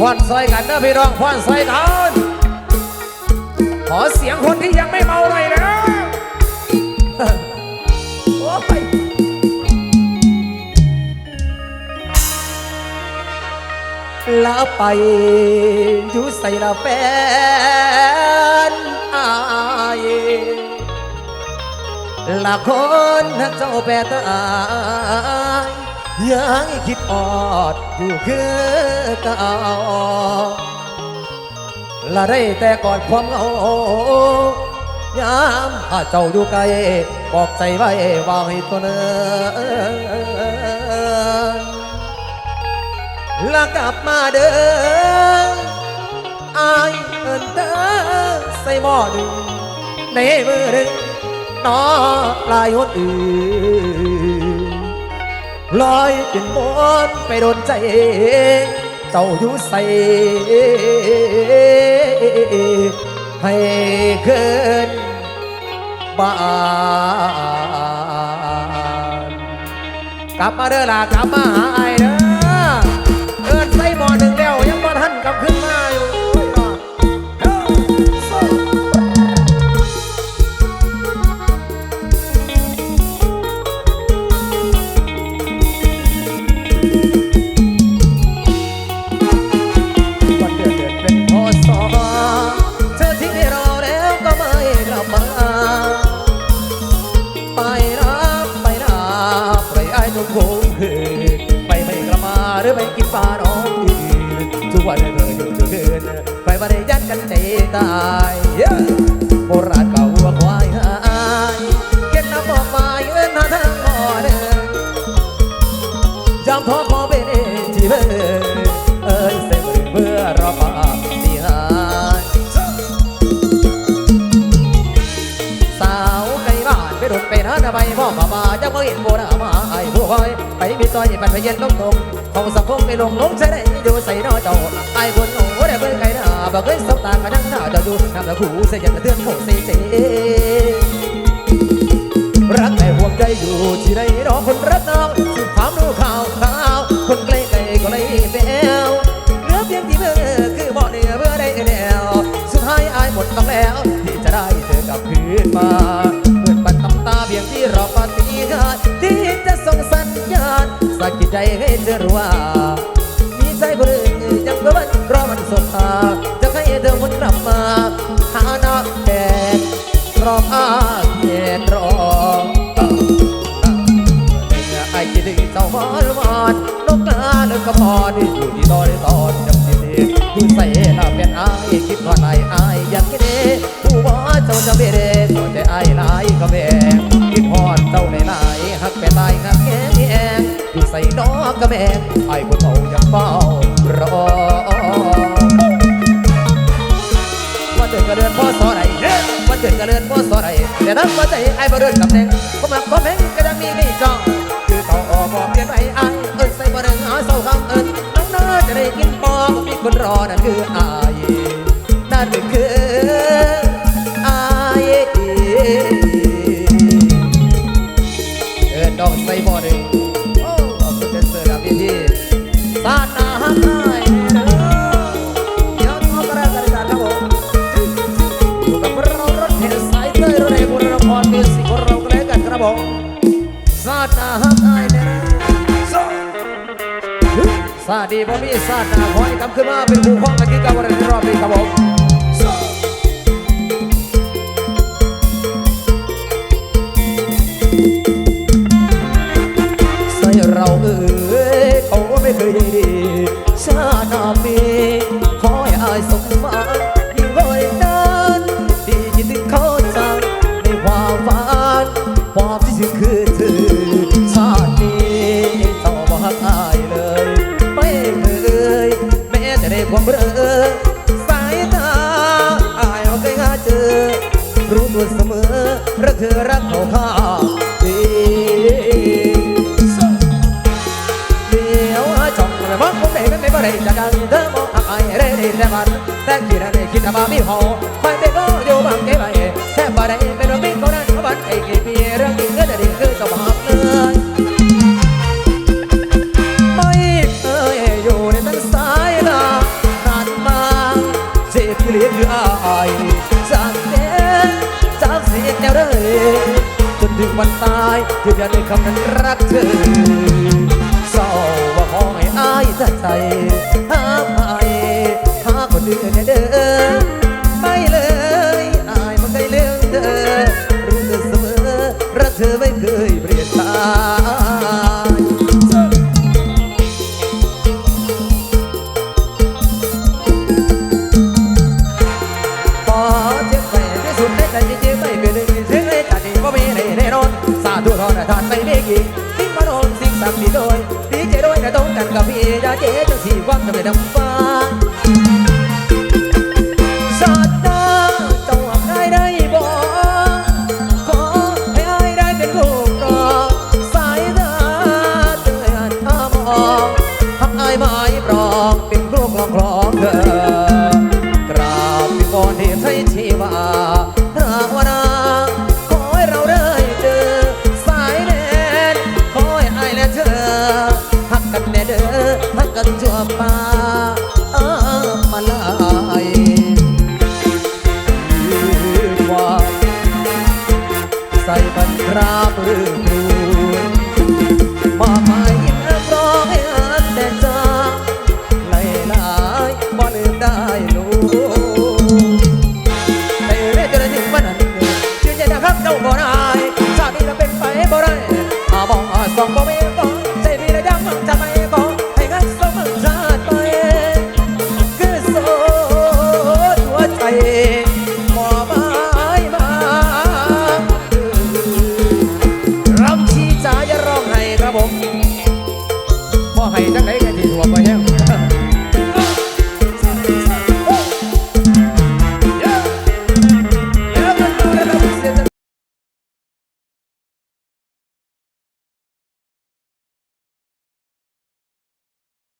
พอนซอยกันนะพี่น้องพอนซอยกันขอเสียงคนที่ยังไม่เมาหน่อยนะโอ้ยลาไปอยู่ใส่ละแฟนอายละคนเจ้าแปรตาย ยังคิดออดอยู่คือเก่าละได้แต่กอดความเหงายามถ้าเจ้าอยู่ไกลบอกใจไว้ว่าให้ตัวเนินและกลับมาเดินอายเอินเดินใส่หม้อหนึ่งในมือหนึ่งนอลายคนอื่น ลอยเป็นมนไปโดนใจ เจ้าอยู่ใส่ให้เกินบ้านกลับมาเด้อล่ะกลับมาหาไอเด้อ หรือไปกินปลาน้องอื่นทุกวันเธออยู่ทุกคืนไปมาได้ยันกันใจตายโบราณเก่าวัวควายหายเก็บน้ำบอกมาเงินหาทางหมอเดินจำพ่อขอเป็นที่เบอเอ้ยเสมอเมื่อรอปากที่หายสาวไก่บ้านไปรถไปนั้นไปพ่อมามาจะมาเห็นโบราณ คอยไปมีซอยบันไปเย็นตรงตรงของสังคมไม่ลงลงใช่ได้อยู่ใส่นอเจ้าไอ้คนโง่ได้เบิ่งไก่หน้าบ่เคยสบตากันนั่งหน้าเจ้าอยู่น้ำตาขู่เสียยันเตือนโคเซเซรักแต่ห่วงใจอยู่ที่ไหนรอคนรักเราสุดความรู้ข่าวข่าว คนใกล้ไกลก็เลยแซวเหลือเพียงที่เมื่อคือบอกเนื้อเมื่อได้แนวสุดท้ายอายหมดต้องแล้ว ที่จะได้เธอกลับคืนมา ใจให้เธอรู้ว่ามีใจคนอื่นยังเพื่อมันรอมันสดตาจะให้เธอวนกลับมาหาหน้าแดดรอบอาเย็นรอไอ้คิดถึงเจ้าหวอนวานนกกาเลิกก็พอที่อยู่ที่ตอนตอน นอกก็แบงไอ้คนเมายังเฝ้ารอวันเดือนก็เดือนพ่อสอไรวันเดือนก็เดือนพ่อสอไรแต่ทั้งหัวใจไอ้บ่เดินตำแหน่งก็มาก็แม่งก็ยังมีนี่จองคือเขาออกบอกเปลี่ยนไปอังเอิ้นใส่บ่เดินหาเศร้าคำเอิ้นน้องน้าจะได้กินปอกมีคนรอนั่นคืออายนั่นคือ ผมซาดนาฮักไอเนี่ยนะซาดีบ่มีซาดนาคอยกำขึ้นมาเป็นผู้คว้างกันที่กับวันรอบนี้ครับผม อ สายตาอายไม่เคยหาเจอ รู้ตัวเสมอรักเธอรักเขาข้าดีเดี๋ยวจ่องไปมองผมได้ไม่บ่ได้จะดังเธอมองอายได้ได้แต่มันแต่คิดอะไรคิดว่ามีหอไม่ได้ก็อยู่บางแค่ไป วันตายยืนยันในคำนั้นรักเธอ ขาดไปเด็กอีกทิ้งมาโดนสิ่งต่งดีโดยดีเจด้วยนะต้องกันกับพี่ยาเจ๊จังสีว่างทำไมดำฟ้า វត្តใส่บันรามหรือครู